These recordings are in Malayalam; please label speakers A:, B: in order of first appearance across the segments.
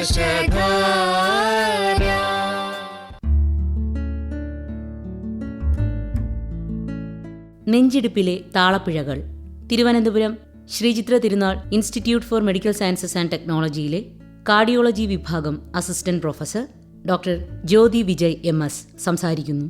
A: നെഞ്ചിടിപ്പിലെ താളപ്പിഴകൾ. Thiruvananthapuram Sree Chitra Thirunal institute for medical sciences and ടെക്നോളജിയിലെ cardiology വിഭാഗം assistant professor doctor Jyothi Vijay M S സംസാരിക്കുന്നു.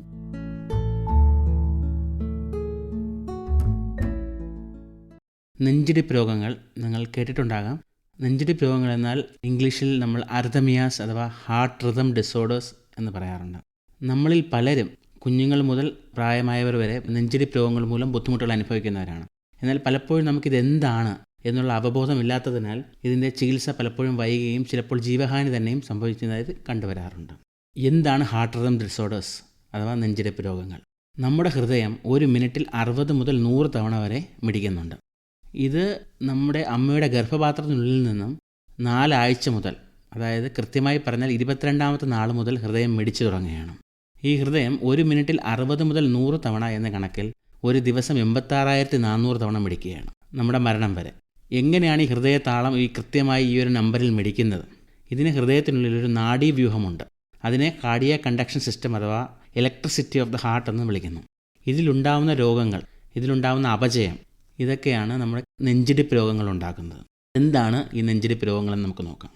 B: നെഞ്ചിടിപ്പ് രോഗങ്ങൾ നിങ്ങൾ കേട്ടിട്ടുണ്ടാകാം. നെഞ്ചിടിപ്പ് രോഗങ്ങൾ എന്നാൽ ഇംഗ്ലീഷിൽ നമ്മൾ അർദമിയാസ് അഥവാ ഹാർട്ട് റിതം ഡിസോർഡേഴ്സ് എന്ന് പറയാറുണ്ട്. നമ്മളിൽ പലരും കുഞ്ഞുങ്ങൾ മുതൽ പ്രായമായവർ വരെ നെഞ്ചിടിപ്പ് രോഗങ്ങൾ മൂലം ബുദ്ധിമുട്ടുകൾ അനുഭവിക്കുന്നവരാണ്. എന്നാൽ പലപ്പോഴും നമുക്കിത് എന്താണ് എന്നുള്ള അവബോധമില്ലാത്തതിനാൽ ഇതിന്റെ ചികിത്സ പലപ്പോഴും വൈകുകയും ചിലപ്പോൾ ജീവഹാനി തന്നെയും സംഭവിക്കുന്നതായി കണ്ടുവരാറുണ്ട്. എന്താണ് ഹാർട്ട് റിതം ഡിസോർഡേഴ്സ് അഥവാ നെഞ്ചിടിപ്പ് രോഗങ്ങൾ? നമ്മുടെ ഹൃദയം ഒരു മിനിറ്റിൽ അറുപത് മുതൽ നൂറ് തവണ വരെ മിടിക്കുന്നുണ്ട്. ഇത് നമ്മുടെ അമ്മയുടെ ഗർഭപാത്രത്തിനുള്ളിൽ നിന്നും നാലാഴ്ച മുതൽ അതായത് കൃത്യമായി പറഞ്ഞാൽ ഇരുപത്തിരണ്ടാമത്തെ നാൾ മുതൽ ഹൃദയം മിടിച്ചു തുടങ്ങുകയാണ്. ഈ ഹൃദയം ഒരു മിനിറ്റിൽ അറുപത് മുതൽ നൂറ് തവണ എന്ന കണക്കിൽ ഒരു ദിവസം എൺപത്താറായിരത്തി നാനൂറ് തവണ മിടിക്കുകയാണ് നമ്മുടെ മരണം വരെ. എങ്ങനെയാണ് ഈ ഹൃദയത്താളം ഈ കൃത്യമായി ഈ ഒരു നമ്പറിൽ മിടിക്കുന്നത്? ഇതിന് ഹൃദയത്തിനുള്ളിൽ ഒരു നാഡീവ്യൂഹമുണ്ട്. അതിനെ കാർഡിയ കണ്ടക്ഷൻ സിസ്റ്റം അഥവാ ഇലക്ട്രിസിറ്റി ഓഫ് ദ ഹാർട്ട് എന്ന് വിളിക്കുന്നു. ഇതിലുണ്ടാവുന്ന രോഗങ്ങൾ ഇതിലുണ്ടാവുന്ന അപജയം ഇതൊക്കെയാണ് നമ്മുടെ നെഞ്ചിടിപ്പ് രോഗങ്ങൾ ഉണ്ടാക്കുന്നത്. എന്താണ് ഈ നെഞ്ചിടിപ്പ് രോഗങ്ങളെന്ന് നമുക്ക് നോക്കാം.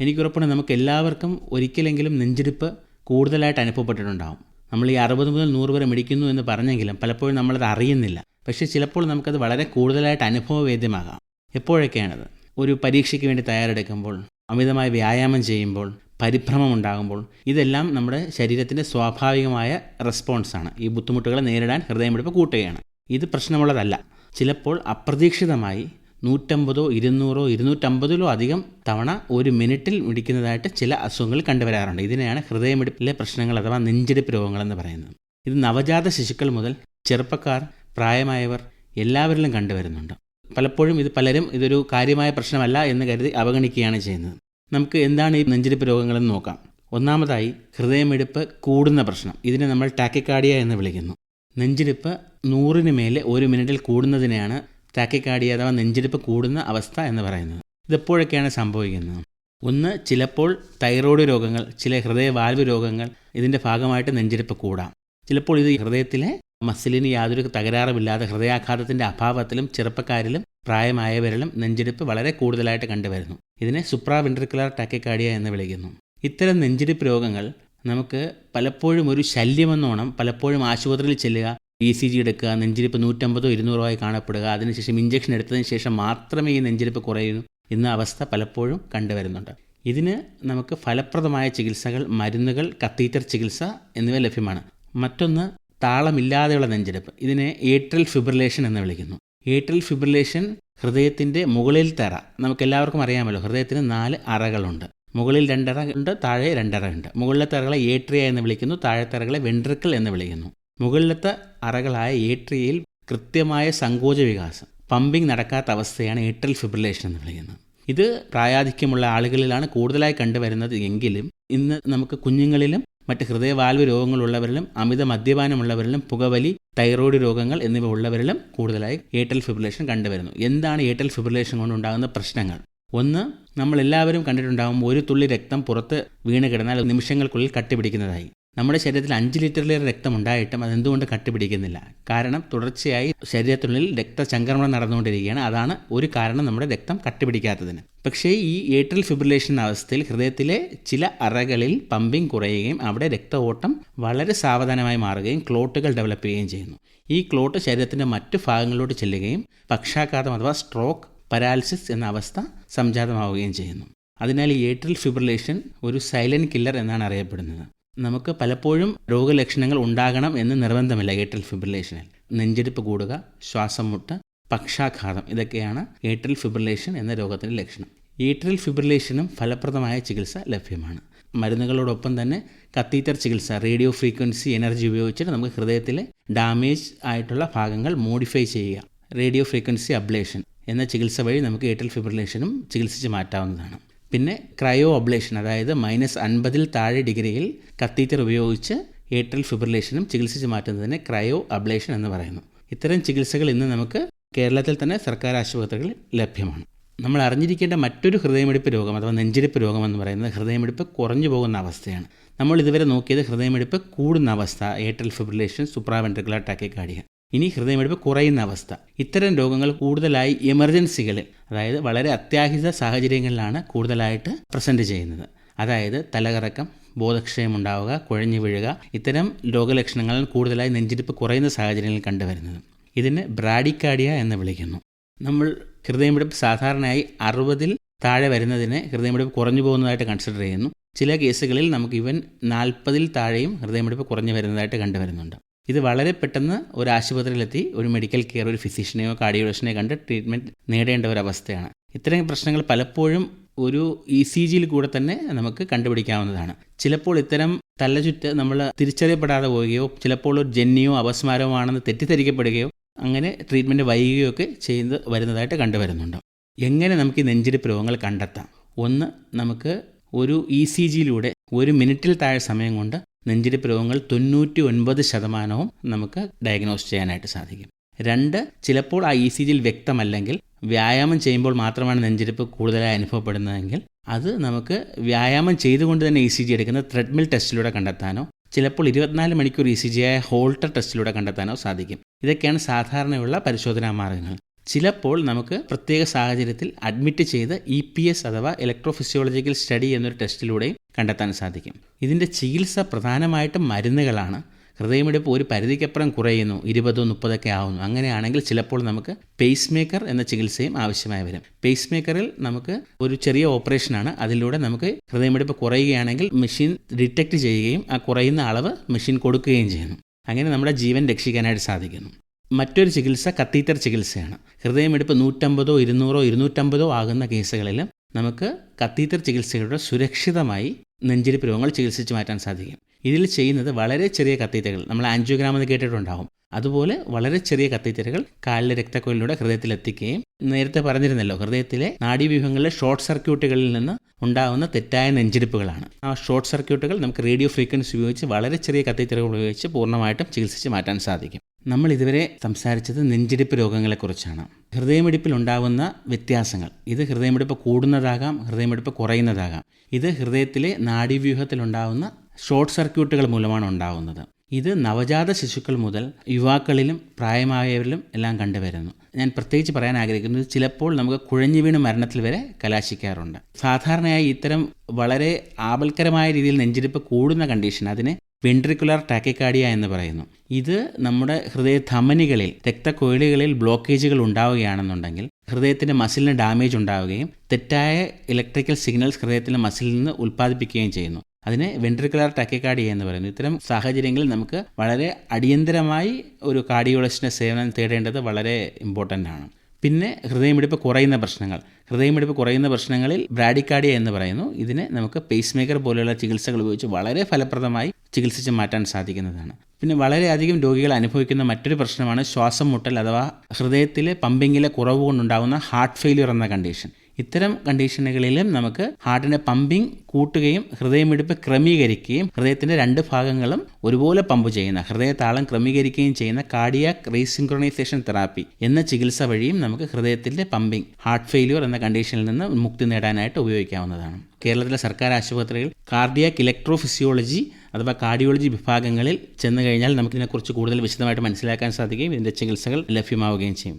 B: എനിക്കുറപ്പാണ് നമുക്ക് എല്ലാവർക്കും ഒരിക്കലെങ്കിലും നെഞ്ചിടിപ്പ് കൂടുതലായിട്ട് അനുഭവപ്പെട്ടിട്ടുണ്ടാകും നമ്മൾ ഈ അറുപത് മുതൽ നൂറ് വരെ മിടിക്കുന്നു എന്ന് പറഞ്ഞെങ്കിലും പലപ്പോഴും നമ്മളത് അറിയുന്നില്ല. പക്ഷേ ചിലപ്പോൾ നമുക്കത് വളരെ കൂടുതലായിട്ട് അനുഭവവേദ്യമാകാം. എപ്പോഴൊക്കെയാണത്? ഒരു പരീക്ഷയ്ക്ക് വേണ്ടി തയ്യാറെടുക്കുമ്പോൾ അമിതമായ വ്യായാമം ചെയ്യുമ്പോൾ പരിഭ്രമം ഉണ്ടാകുമ്പോൾ ഇതെല്ലാം നമ്മുടെ ശരീരത്തിന്റെ സ്വാഭാവികമായ റെസ്പോൺസാണ്. ഈ ബുദ്ധിമുട്ടുകളെ നേരിടാൻ ഹൃദയമിടിപ്പ് കൂട്ടുകയാണ്. ഇത് പ്രശ്നമുള്ളതല്ല. ചിലപ്പോൾ അപ്രതീക്ഷിതമായി നൂറ്റമ്പതോ ഇരുന്നൂറോ ഇരുന്നൂറ്റമ്പതിലോ അധികം തവണ ഒരു മിനിറ്റിൽ മിടിക്കുന്നതായിട്ട് ചില അസുഖങ്ങൾ കണ്ടുവരാറുണ്ട്. ഇതിനെയാണ് ഹൃദയമിടിപ്പിലെ പ്രശ്നങ്ങൾ അഥവാ നെഞ്ചിടിപ്പ് രോഗങ്ങൾ എന്ന് പറയുന്നത്. ഇത് നവജാത ശിശുക്കൾ മുതൽ ചെറുപ്പക്കാർ പ്രായമായവർ എല്ലാവരിലും കണ്ടുവരുന്നുണ്ട്. പലപ്പോഴും ഇത് പലരും ഇതൊരു കാര്യമായ പ്രശ്നമല്ല എന്ന് കരുതി അവഗണിക്കുകയാണ് ചെയ്യുന്നത്. നമുക്ക് എന്താണ് ഈ നെഞ്ചിടിപ്പ് രോഗങ്ങളെന്ന് നോക്കാം. ഒന്നാമതായി ഹൃദയമിടിപ്പ് കൂടുന്ന പ്രശ്നം. ഇതിനെ നമ്മൾ ടാക്കിക്കാർഡിയ എന്ന് വിളിക്കുന്നു. നെഞ്ചിടിപ്പ് നൂറിന് മേലെ ഒരു മിനിറ്റിൽ കൂടുന്നതിനെയാണ് താക്കിക്കാടി അഥവാ നെഞ്ചിടിപ്പ് കൂടുന്ന അവസ്ഥ എന്ന് പറയുന്നത്. ഇതെപ്പോഴൊക്കെയാണ് സംഭവിക്കുന്നത്? ഒന്ന് ചിലപ്പോൾ തൈറോയ്ഡ് രോഗങ്ങൾ ചില ഹൃദയ വാൽവ് രോഗങ്ങൾ ഇതിന്റെ ഭാഗമായിട്ട് നെഞ്ചിടിപ്പ് കൂടാം. ചിലപ്പോൾ ഇത് ഹൃദയത്തിലെ മസിലിന് യാതൊരു തകരാറുമില്ലാതെ ഹൃദയാഘാതത്തിന്റെ അഭാവത്തിലും ചെറുപ്പക്കാരിലും പ്രായമായവരിലും നെഞ്ചിടിപ്പ് വളരെ കൂടുതലായിട്ട് കണ്ടുവരുന്നു. ഇതിനെ സുപ്രാ വിൻട്രിക്കുലർ ടാക്കിക്കാഡിയ എന്ന് വിളിക്കുന്നു. ഇത്തരം നെഞ്ചിടിപ്പ് രോഗങ്ങൾ നമുക്ക് പലപ്പോഴും ഒരു ശല്യമെന്നോണം പലപ്പോഴും ആശുപത്രിയിൽ ചെല്ലുക ഇ സി ജി എടുക്കുക നെഞ്ചിരിപ്പ് നൂറ്റമ്പതോ ഇരുന്നൂറോ ആയി കാണപ്പെടുക അതിനുശേഷം ഇഞ്ചക്ഷൻ എടുത്തതിന് ശേഷം മാത്രമേ ഈ നെഞ്ചിരിപ്പ് കുറയുന്നു എന്ന അവസ്ഥ പലപ്പോഴും കണ്ടുവരുന്നുണ്ട്. ഇതിന് നമുക്ക് ഫലപ്രദമായ ചികിത്സകൾ മരുന്നുകൾ കത്തീറ്റർ ചികിത്സ എന്നിവ ലഭ്യമാണ്. മറ്റൊന്ന് താളമില്ലാതെയുള്ള നെഞ്ചെടുപ്പ് ഇതിനെ ഏട്രൽ ഫിബ്രിലേഷൻ എന്ന് വിളിക്കുന്നു. ഏട്രൽ ഫിബ്രിലേഷൻ ഹൃദയത്തിന്റെ മുകളിൽ തറ. നമുക്കെല്ലാവർക്കും അറിയാമല്ലോ ഹൃദയത്തിന് നാല് അറകളുണ്ട്. മുകളിൽ രണ്ടറ ഉണ്ട് താഴെ രണ്ടറ ഉണ്ട്. മുകളിലെ അറകളെ ഏട്രിയ എന്ന് വിളിക്കുന്നു താഴെ അറകളെ വെൻട്രിക്കിൾ എന്ന് വിളിക്കുന്നു. മുകളിലത്തെ അറകളായ ഏട്രിയയിൽ കൃത്യമായ സങ്കോച വികാസം പമ്പിംഗ് നടക്കാത്ത അവസ്ഥയാണ് ഏട്രൽ ഫിബ്രിലേഷൻ എന്ന് വിളിക്കുന്നത്. ഇത് പ്രായാധിക്യമുള്ള ആളുകളിലാണ് കൂടുതലായി കണ്ടുവരുന്നത് എങ്കിലും ഇന്ന് നമുക്ക് കുഞ്ഞുങ്ങളിലും മറ്റ് ഹൃദയവാൽവ് രോഗങ്ങളുള്ളവരിലും അമിത മദ്യപാനമുള്ളവരിലും പുകവലി തൈറോയ്ഡ് രോഗങ്ങൾ എന്നിവ ഉള്ളവരിലും കൂടുതലായി ഏട്ടൽ ഫിബ്രിലേഷൻ കണ്ടുവരുന്നു. എന്താണ് ഏട്ടൽ ഫിബ്രിലേഷൻ കൊണ്ടുണ്ടാകുന്ന പ്രശ്നങ്ങൾ? ഒന്ന് നമ്മൾ എല്ലാവരും കണ്ടിട്ടുണ്ടാകും ഒരു തുള്ളി രക്തം പുറത്ത് വീണ് കിടന്നാൽ നിമിഷങ്ങൾക്കുള്ളിൽ കട്ടിപിടിക്കുന്നതായി. നമ്മുടെ ശരീരത്തിൽ അഞ്ച് ലിറ്ററിലേറെ രക്തം ഉണ്ടായിട്ടും അതെന്തുകൊണ്ട് കട്ടിപിടിക്കുന്നില്ല? കാരണം തുടർച്ചയായി ശരീരത്തിനുള്ളിൽ രക്തചംക്രമണം നടന്നുകൊണ്ടിരിക്കുകയാണ്. അതാണ് ഒരു കാരണം നമ്മുടെ രക്തം കട്ടിപിടിക്കാത്തതിന്. പക്ഷേ ഈ ഏട്രൽ ഫിബ്രിലേഷൻ അവസ്ഥയിൽ ഹൃദയത്തിലെ ചില അറകളിൽ പമ്പിംഗ് കുറയുകയും അവിടെ രക്തഓട്ടം വളരെ സാവധാനമായി മാറുകയും ക്ലോട്ടുകൾ ഡെവലപ്പ് ചെയ്യുകയും ചെയ്യുന്നു. ഈ ക്ലോട്ട് ശരീരത്തിന്റെ മറ്റു ഭാഗങ്ങളിലോട്ട് ചെല്ലുകയും പക്ഷാഘാതം അഥവാ സ്ട്രോക്ക് പരാലിസിസ് എന്ന അവസ്ഥ സംജാതമാവുകയും ചെയ്യുന്നു. അതിനാൽ ഈ ഏട്രൽ ഫിബ്രിലേഷൻ ഒരു സൈലന്റ് കില്ലർ എന്നാണ് അറിയപ്പെടുന്നത്. നമുക്ക് പലപ്പോഴും രോഗലക്ഷണങ്ങൾ ഉണ്ടാകണം എന്ന് നിർബന്ധമില്ല ഏട്രൽ ഫിബ്രിലേഷനിൽ നെഞ്ചെടുപ്പ് കൂടുക ശ്വാസം മുട്ട് പക്ഷാഘാതം ഇതൊക്കെയാണ് ഏട്രൽ ഫിബ്രിലേഷൻ എന്ന രോഗത്തിന്റെ ലക്ഷണം. ഏട്രൽ ഫിബ്രിലേഷനും ഫലപ്രദമായ ചികിത്സ ലഭ്യമാണ്. മരുന്നുകളോടൊപ്പം തന്നെ കത്തീറ്റർ ചികിത്സ റേഡിയോ ഫ്രീക്വൻസി എനർജി ഉപയോഗിച്ചിട്ട് നമുക്ക് ഹൃദയത്തിലെ ഡാമേജ് ആയിട്ടുള്ള ഭാഗങ്ങൾ മോഡിഫൈ ചെയ്യുക. റേഡിയോ ഫ്രീക്വൻസി അബ്ലേഷൻ എന്ന ചികിത്സ വഴി നമുക്ക് ഏറ്റൽ ഫിബ്രിലേഷനും ചികിത്സിച്ച് മാറ്റാവുന്നതാണ്. പിന്നെ ക്രയോ അബ്ലേഷൻ അതായത് മൈനസ് അൻപതിൽ താഴെ ഡിഗ്രിയിൽ കത്തീറ്റർ ഉപയോഗിച്ച് ഏറ്റൽ ഫിബ്രിലേഷനും ചികിത്സിച്ച് മാറ്റുന്നതിനെ ക്രയോ അബ്ലേഷൻ എന്ന് പറയുന്നു. ഇത്തരം ചികിത്സകൾ ഇന്ന് നമുക്ക് കേരളത്തിൽ തന്നെ സർക്കാർ ആശുപത്രികളിൽ ലഭ്യമാണ്. നമ്മൾ അറിഞ്ഞിരിക്കേണ്ട മറ്റൊരു ഹൃദയമിടിപ്പ് രോഗം അഥവാ നെഞ്ചിടിപ്പ് രോഗം എന്ന് പറയുന്നത് ഹൃദയമിടിപ്പ് കുറഞ്ഞു പോകുന്ന അവസ്ഥയാണ്. നമ്മൾ ഇതുവരെ നോക്കിയത് ഹൃദയമിടിപ്പ് കൂടുന്ന അവസ്ഥ ഏറ്റൽ ഫിബ്രിലേഷൻ സുപ്രാവെൻട്രിക്കുലർ ടാക്കിക്കാർഡിയ ഇനി ഹൃദയമിടിപ്പ് കുറയുന്ന അവസ്ഥ. ഇത്തരം രോഗങ്ങൾ കൂടുതലായി എമർജൻസികളിൽ അതായത് വളരെ അത്യാഹിത സാഹചര്യങ്ങളിലാണ് കൂടുതലായിട്ട് പ്രസന്റ് ചെയ്യുന്നത്. അതായത് തലകറക്കം ബോധക്ഷയം ഉണ്ടാവുക കുഴഞ്ഞു വീഴുക ഇത്തരം രോഗലക്ഷണങ്ങൾ കൂടുതലായി നെഞ്ചിരിപ്പ് കുറയുന്ന സാഹചര്യങ്ങളിൽ കണ്ടുവരുന്നത്. ഇതിന് ബ്രാഡിക്കാഡിയ എന്ന് വിളിക്കുന്നു. നമ്മൾ ഹൃദയമിടിപ്പ് സാധാരണയായി അറുപതിൽ താഴെ വരുന്നതിനെ ഹൃദയമിടിപ്പ് കുറഞ്ഞു പോകുന്നതായിട്ട് കൺസിഡർ ചെയ്യുന്നു. ചില കേസുകളിൽ നമുക്ക് ഇവൻ നാൽപ്പതിൽ താഴെയും ഹൃദയമിടിപ്പ് കുറഞ്ഞു വരുന്നതായിട്ട് കണ്ടുവരുന്നുണ്ട്. ഇത് വളരെ പെട്ടെന്ന് ഒരു ആശുപത്രിയിലെത്തി ഒരു മെഡിക്കൽ കെയർ ഒരു ഫിസിഷ്യനെയോ കാർഡിയോളജിനെയോ കണ്ട് ട്രീറ്റ്മെന്റ് നേടേണ്ട ഒരു അവസ്ഥയാണ്. ഇത്തരം പ്രശ്നങ്ങൾ പലപ്പോഴും ഒരു ഇ സി ജിയിൽ കൂടെ തന്നെ നമുക്ക് കണ്ടുപിടിക്കാവുന്നതാണ്. ചിലപ്പോൾ ഇത്തരം തലചുറ്റ് നമ്മൾ തിരിച്ചറിയപ്പെടാതെ പോവുകയോ ചിലപ്പോൾ ഒരു ജന്യോ അപസ്മാരമോ ആണെന്ന് തെറ്റിദ്ധരിക്കപ്പെടുകയോ അങ്ങനെ ട്രീറ്റ്മെന്റ് വൈകുകയോ ഒക്കെ ചെയ്ത് വരുന്നതായിട്ട് കണ്ടുവരുന്നുണ്ട്. എങ്ങനെ നമുക്ക് ഈ നെഞ്ചിടിപ്പ് രോഗങ്ങൾ കണ്ടെത്താം? ഒന്ന് നമുക്ക് ഒരു ഇ സി ജിയിലൂടെ ഒരു മിനിറ്റിൽ താഴെ സമയം കൊണ്ട് നെഞ്ചിടിപ്പ് രോഗങ്ങൾ തൊണ്ണൂറ്റി ഒൻപത് ശതമാനവും നമുക്ക് ഡയഗ്നോസ് ചെയ്യാനായിട്ട് സാധിക്കും. രണ്ട് ചിലപ്പോൾ ആ ഇ സി ജിയിൽ വ്യക്തമല്ലെങ്കിൽ വ്യായാമം ചെയ്യുമ്പോൾ മാത്രമാണ് നെഞ്ചിരിപ്പ് കൂടുതലായി അനുഭവപ്പെടുന്നതെങ്കിൽ അത് നമുക്ക് വ്യായാമം ചെയ്തുകൊണ്ട് തന്നെ ഇ സി ജി എടുക്കുന്ന ത്രെഡ്മിൽ ടെസ്റ്റിലൂടെ കണ്ടെത്താനോ ചിലപ്പോൾ ഇരുപത്തിനാല് മണിക്കൂർ ഇ സി ജി ആയ ഹോൾട്ടർ ടെസ്റ്റിലൂടെ കണ്ടെത്താനോ സാധിക്കും. ഇതൊക്കെയാണ് സാധാരണയുള്ള പരിശോധനാ മാർഗങ്ങൾ. ചിലപ്പോൾ നമുക്ക് പ്രത്യേക സാഹചര്യത്തിൽ അഡ്മിറ്റ് ചെയ്ത് ഇ പി എസ് അഥവാ ഇലക്ട്രോഫിസിയോളജിക്കൽ സ്റ്റഡി എന്നൊരു ടെസ്റ്റിലൂടെയും കണ്ടെത്താൻ സാധിക്കും. ഇതിന്റെ ചികിത്സ പ്രധാനമായിട്ടും മരുന്നുകളാണ്. ഹൃദയമിടിപ്പ് ഒരു പരിധിക്കപ്പുറം കുറയുന്നു ഇരുപതോ മുപ്പതൊക്കെ ആവുന്നു. അങ്ങനെയാണെങ്കിൽ ചിലപ്പോൾ നമുക്ക് പേസ് മേക്കർ എന്ന ചികിത്സയും ആവശ്യമായി വരും. പേസ് മേക്കറിൽ നമുക്ക് ഒരു ചെറിയ ഓപ്പറേഷനാണ് അതിലൂടെ നമുക്ക് ഹൃദയമിടിപ്പ് കുറയുകയാണെങ്കിൽ മെഷീൻ ഡിറ്റക്ട് ചെയ്യുകയും ആ കുറയുന്ന അളവ് മെഷീൻ കൊടുക്കുകയും ചെയ്യുന്നു. അങ്ങനെ നമ്മുടെ ജീവൻ രക്ഷിക്കാനായിട്ട് സാധിക്കുന്നു. മറ്റൊരു ചികിത്സ കത്തീറ്റർ ചികിത്സയാണ്. ഹൃദയമെടുപ്പ് നൂറ്റമ്പതോ ഇരുന്നൂറോ ഇരുന്നൂറ്റമ്പതോ ആകുന്ന കേസുകളിൽ നമുക്ക് കത്തീറ്റർ ചികിത്സയുടെ സുരക്ഷിതമായി നെഞ്ചിരിപ്പ് രോഗങ്ങൾ ചികിത്സിച്ച് മാറ്റാൻ സാധിക്കും. ഇതിൽ ചെയ്യുന്നത് വളരെ ചെറിയ കത്തീറ്ററുകൾ നമ്മൾ ആൻജിയോഗ്രാം എന്ന് കേട്ടിട്ടുണ്ടാകും അതുപോലെ വളരെ ചെറിയ കത്തീറ്ററുകൾ കാലിലെ രക്തക്കൊയിലൂടെ ഹൃദയത്തിൽ എത്തിക്കുകയും നേരത്തെ പറഞ്ഞിരുന്നല്ലോ ഹൃദയത്തിലെ നാഡീവ്യൂഹങ്ങളിലെ ഷോർട്ട് സർക്യൂട്ടുകളിൽ നിന്ന് ഉണ്ടാകുന്ന തെറ്റായ നെഞ്ചിടിപ്പുകളാണ്. ആ ഷോർട്ട് സർക്യൂട്ടുകൾ നമുക്ക് റേഡിയോ ഫ്രീക്വൻസി ഉപയോഗിച്ച് വളരെ ചെറിയ കത്തീറ്ററുകൾ ഉപയോഗിച്ച് പൂർണമായിട്ടും ചികിത്സിച്ച് മാറ്റാൻ സാധിക്കും. നമ്മൾ ഇതുവരെ സംസാരിച്ചത് നെഞ്ചിടിപ്പ് രോഗങ്ങളെക്കുറിച്ചാണ്. ഹൃദയമിടിപ്പിൽ ഉണ്ടാകുന്ന വ്യത്യാസങ്ങൾ. ഇത് ഹൃദയമിടിപ്പ് കൂടുന്നതാകാം ഹൃദയമിടിപ്പ് കുറയുന്നതാകാം. ഇത് ഹൃദയത്തിലെ നാഡീവ്യൂഹത്തിലുണ്ടാകുന്ന ഷോർട്ട് സർക്യൂട്ടുകൾ മൂലമാണ് ഉണ്ടാകുന്നത് ഇത് നവജാത ശിശുക്കൾ മുതൽ യുവാക്കളിലും പ്രായമായവരിലും എല്ലാം കണ്ടുവരുന്നു. ഞാൻ പ്രത്യേകിച്ച് പറയാൻ ആഗ്രഹിക്കുന്നത് ചിലപ്പോൾ നമുക്ക് കുഴഞ്ഞു വീണ് മരണത്തിൽ വരെ കലാശിക്കാറുണ്ട്. സാധാരണയായി ഇത്തരം വളരെ ആപൽക്കരമായ രീതിയിൽ നെഞ്ചിരിപ്പ് കൂടുന്ന കണ്ടീഷൻ അതിനെ വെൻട്രിക്കുലർ ടാക്കിക്കാർഡിയ എന്ന് പറയുന്നു. ഇത് നമ്മുടെ ഹൃദയ ധമനികളിൽ രക്തക്കൊയിലുകളിൽ ബ്ലോക്കേജുകൾ ഉണ്ടാവുകയാണെന്നുണ്ടെങ്കിൽ ഹൃദയത്തിന്റെ മസിലിന് ഡാമേജ് ഉണ്ടാവുകയും തെറ്റായ ഇലക്ട്രിക്കൽ സിഗ്നൽസ് ഹൃദയത്തിന്റെ മസിലിൽ നിന്ന് ഉൽപ്പാദിപ്പിക്കുകയും ചെയ്യുന്നു. അതിനെ വെൻട്രിക്കുലർ ടാക്കിക്കാഡിയ എന്ന് പറയുന്നു. ഇത്തരം സാഹചര്യങ്ങളിൽ നമുക്ക് വളരെ അടിയന്തരമായി ഒരു കാർഡിയോളജിസ്റ്റിന്റെ സേവനം തേടേണ്ടത് വളരെ ഇമ്പോർട്ടന്റ് ആണ്. പിന്നെ ഹൃദയമിടിപ്പ് കുറയുന്ന പ്രശ്നങ്ങൾ. ഹൃദയമിടിപ്പ് കുറയുന്ന പ്രശ്നങ്ങളിൽ ബ്രാഡിക്കാഡിയ എന്ന് പറയുന്നു. ഇതിനെ നമുക്ക് പേസ് മേക്കർ പോലെയുള്ള ചികിത്സകൾ ഉപയോഗിച്ച് വളരെ ഫലപ്രദമായി ചികിത്സിച്ച് മാറ്റാൻ സാധിക്കുന്നതാണ്. പിന്നെ വളരെയധികം രോഗികൾ അനുഭവിക്കുന്ന മറ്റൊരു പ്രശ്നമാണ് ശ്വാസം മുട്ടൽ അഥവാ ഹൃദയത്തിലെ പമ്പിങ്ങിലെ കുറവ് കൊണ്ടുണ്ടാകുന്ന ഹാർട്ട് ഫെയിലിയർ എന്ന കണ്ടീഷൻ ഇത്തരം കണ്ടീഷനുകളിലും നമുക്ക് ഹാർട്ടിന്റെ പമ്പിംഗ് കൂട്ടുകയും ഹൃദയമിടിപ്പ് ക്രമീകരിക്കുകയും ഹൃദയത്തിന്റെ രണ്ട് ഭാഗങ്ങളും ഒരുപോലെ പമ്പ് ചെയ്യുന്ന ഹൃദയതാളം ക്രമീകരിക്കുകയും ചെയ്യുന്ന കാർഡിയാക് റീസിൻക്രോണൈസേഷൻ തെറാപ്പി എന്ന ചികിത്സ വഴിയും നമുക്ക് ഹൃദയത്തിന്റെ പമ്പിംഗ് ഹാർട്ട് ഫെയിലിയർ എന്ന കണ്ടീഷനിൽ നിന്ന് മുക്തി നേടാനായിട്ട് ഉപയോഗിക്കാവുന്നതാണ്. കേരളത്തിലെ സർക്കാർ ആശുപത്രികൾ കാർഡിയാക് ഇലക്ട്രോഫിസിയോളജി അഥവാ കാർഡിയോളജി വിഭാഗങ്ങളിൽ ചെന്ന് കഴിഞ്ഞാൽ നമുക്കിതിനെക്കുറിച്ച് കൂടുതൽ വിശദമായിട്ട് മനസ്സിലാക്കാൻ സാധിക്കുകയും ഇതിന്റെ ചികിത്സകൾ ലഭ്യമാവുകയും ചെയ്യും.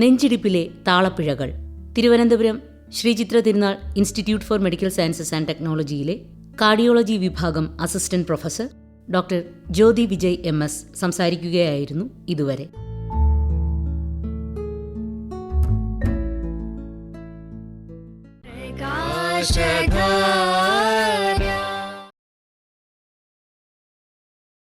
A: നെഞ്ചിടിപ്പിലെ താളപ്പിഴകൾ. Thiruvananthapuram Sree Chitra Thirunal institute for medical sciences and ടെക്നോളജിയിലെ cardiology വിഭാഗം assistant professor doctor Jyothi Vijay M S സംസാരിക്കുകയായിരുന്നു ഇതുവരെ.
C: Shagha